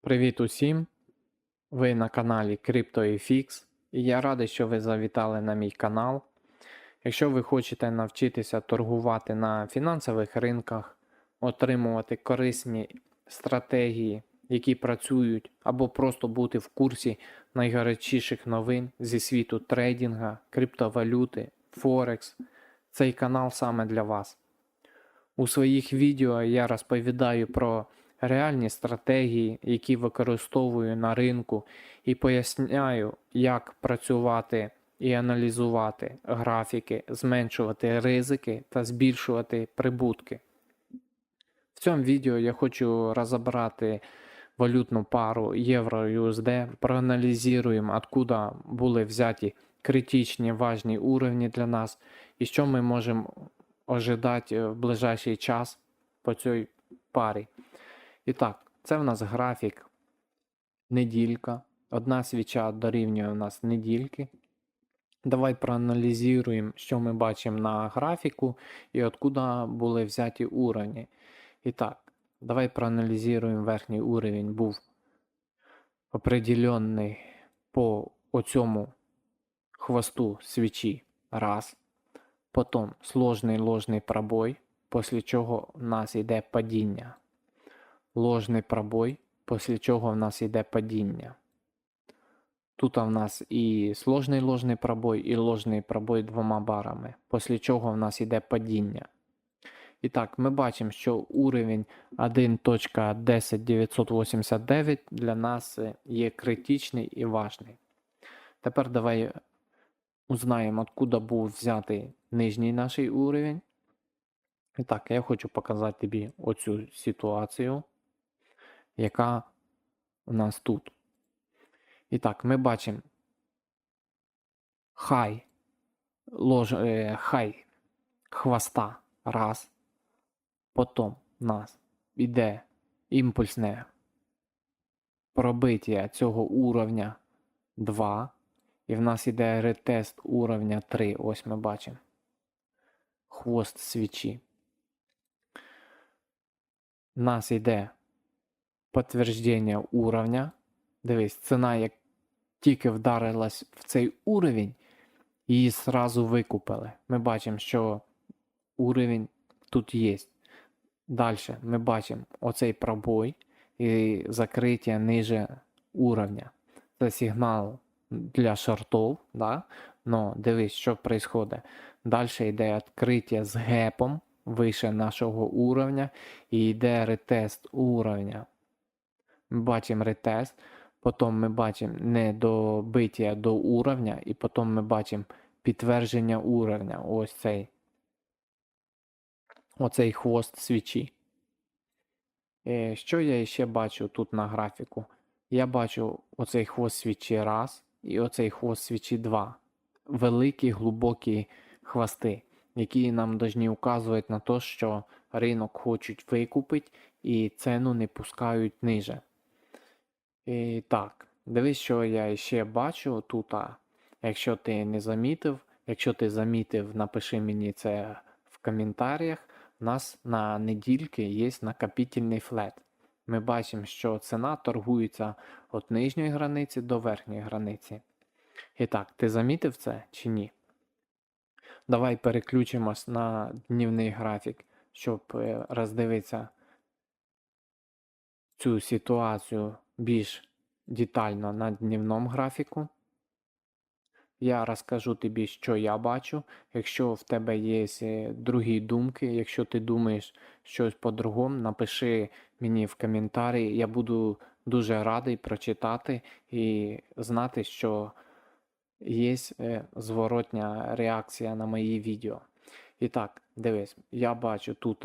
Привіт усім! Ви на каналі CryptoFX і я радий, що ви завітали на мій канал. Якщо ви хочете навчитися торгувати на фінансових ринках, отримувати корисні стратегії, які працюють, або просто бути в курсі найгарячіших новин зі світу трейдинга, криптовалюти, Форекс, цей канал саме для вас. У своїх відео я розповідаю про реальні стратегії, які використовую на ринку, і поясняю, як працювати і аналізувати графіки, зменшувати ризики та збільшувати прибутки. В цьому відео я хочу розібрати валютну пару євро-USD, проаналізуємо, откуда були взяті критичні важні уровні для нас і що ми можемо ожидати в ближайший час по цій парі. І так, це в нас графік неділька. Одна свіча дорівнює у нас недільки. Давай проаналізуємо, що ми бачимо на графіку і откуда були взяті уровні. І так, давай проаналізуємо верхній уровень був определенний по оцьому хвосту свічі. Раз. Потім сложний ложний пробой, після чого в нас йде падіння. Ложний пробой, після чого в нас йде падіння. Тут в нас і сложний ложний пробой, і ложний пробой двома барами, після чого в нас йде падіння. І так, ми бачимо, що уровень 1.10989 для нас є критичний і важний. Тепер давай узнаємо, откуда був взятий нижній наш уровень. І так, я хочу показати тобі оцю ситуацію, яка у нас тут. І так, ми бачимо хай, лож, е, хай хвоста раз. Потім у нас іде імпульсне пробиття цього уровня 2. І в нас іде ретест уровня 3. Ось ми бачимо. Хвост свічі. У нас йде підтвердження уровня. Дивись, ціна, як тільки вдарилась в цей уровень, її зразу викупили. Ми бачимо, що уровень тут є. Далі ми бачимо оцей пробой і закриття ниже уровня. Це сигнал для шортов, да? но дивись, що відбувається. Далі йде відкриття з гепом вище нашого уровня і йде ретест уровня. Бачимо ретест, потім ми бачимо недобиття до уровня, і потім ми бачимо підтвердження уровня. Ось цей оцей хвост свічі. Е, Що я ще бачу тут на графіку? Я бачу оцей хвост свічі раз і оцей хвост свічі 2. Великі глибокі хвости, які нам повинні указувати на те, що ринок хочуть викупити і ціну не пускають ниже. І так, дивись, що я ще бачу тут. Якщо ти не замітив, якщо ти замітив, напиши мені це в коментарях. У нас на недільки є накопительний флет. Ми бачимо, що ціна торгується від нижньої границі до верхньої границі. І так, ти замітив це чи ні? Давай переключимось на днівний графік, щоб е, роздивитися цю ситуацію більш детально на днівному графіку. Я розкажу тобі, що я бачу. Якщо в тебе є е, другі думки, якщо ти думаєш щось по-другому, напиши мені в коментарі. Я буду дуже радий прочитати і знати, що є е, зворотня реакція на мої відео. І так, дивись, я бачу тут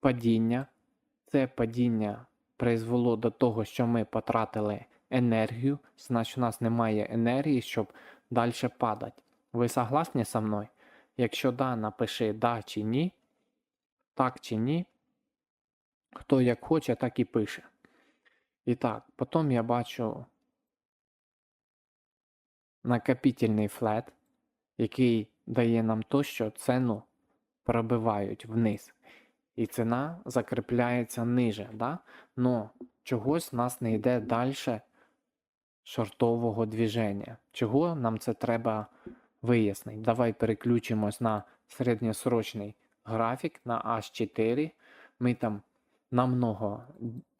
падіння. Це падіння призвело до того, що ми потратили енергію, значить у нас немає енергії, щоб далі падати. Ви согласні со мною? Якщо да, напиши да чи ні, так чи ні. Хто як хоче, так і пише. І так, потім я бачу накопительний флет, який дає нам то, що ціну пробивають вниз. І ціна закріпляється ниже. Да? Но чогось в нас не йде далі шортового движення. Чого нам це треба вияснити? Давай переключимось на середньосрочний графік на H4. Ми там намного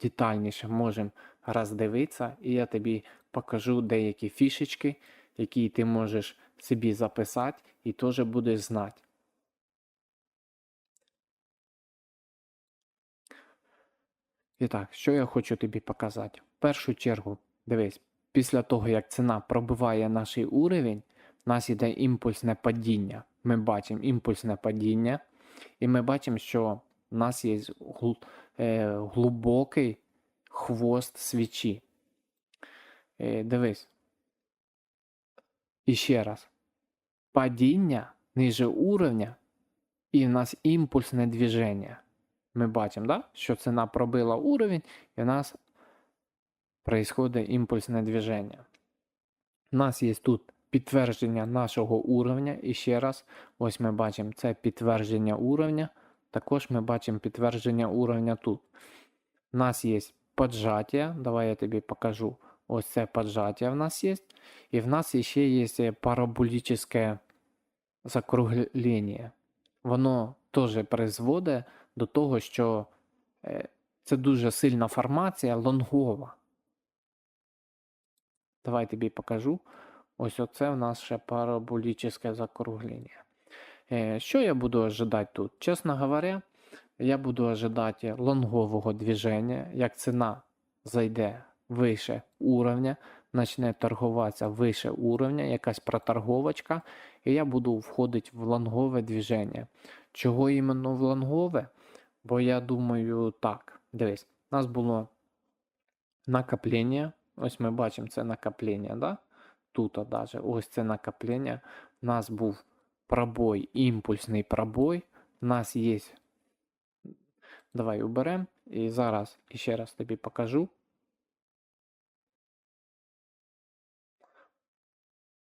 детальніше можемо роздивитися, і я тобі покажу деякі фішечки, які ти можеш собі записати і теж будеш знати. І так, що я хочу тобі показати? В першу чергу, дивись, після того, як ціна пробиває наш уровень, в нас йде імпульсне падіння. Ми бачимо імпульсне падіння, і ми бачимо, що в нас є е, глибокий хвост свічі. Е, дивись. І ще раз. Падіння ниже уровня, і в нас імпульсне движення. Ми бачимо, да? що ціна пробила уровень, і в нас происходит імпульсне движення. У нас є тут підтвердження нашого уровня. І ще раз, ось ми бачимо це підтвердження уровня. Також ми бачимо підтвердження уровня тут. У нас є поджаття. Давай я тобі покажу. Ось це поджаття в нас є. І в нас ще є параболічне закруглення. Воно теж призводить до того, що е, це дуже сильна формація лонгова. Давай тобі покажу. Ось оце в нас ще параболічне закруглення. Е, Що я буду ожидати тут? Чесно говоря, я буду ожидати лонгового движення, як ціна зайде вище уровня, почне торгуватися вище уровня, якась проторговочка, і я буду входити в лонгове движення. Чого іменно в лонгове? Бо я думаю так. Дивись, у нас було накоплення. Ось ми бачимо це накоплення, да? Тут даже ось це накоплення. У нас був пробой, імпульсний пробой. У нас є. Давай уберемо. І зараз ще раз тобі покажу.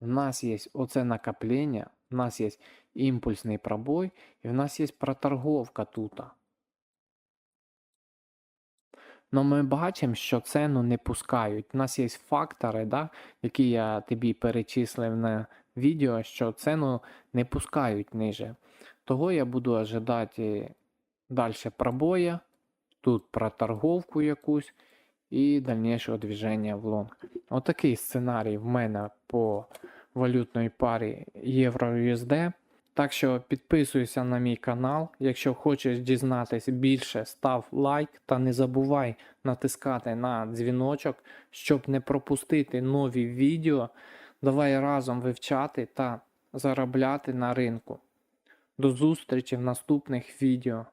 У нас є оце накоплення, у нас є імпульсний пробой, і в нас є проторговка тут. Но ми бачимо, що ціну не пускають. У нас є фактори, да, які я тобі перечислив на відео, що ціну не пускають ниже. Того я буду ожидати далі пробоя, тут проторговку якусь і дальнішого движення в лонг. Отакий сценарій в мене по валютної парі Євро-USD. Так що підписуйся на мій канал. Якщо хочеш дізнатися більше, став лайк та не забувай натискати на дзвіночок, щоб не пропустити нові відео. Давай разом вивчати та заробляти на ринку. До зустрічі в наступних відео.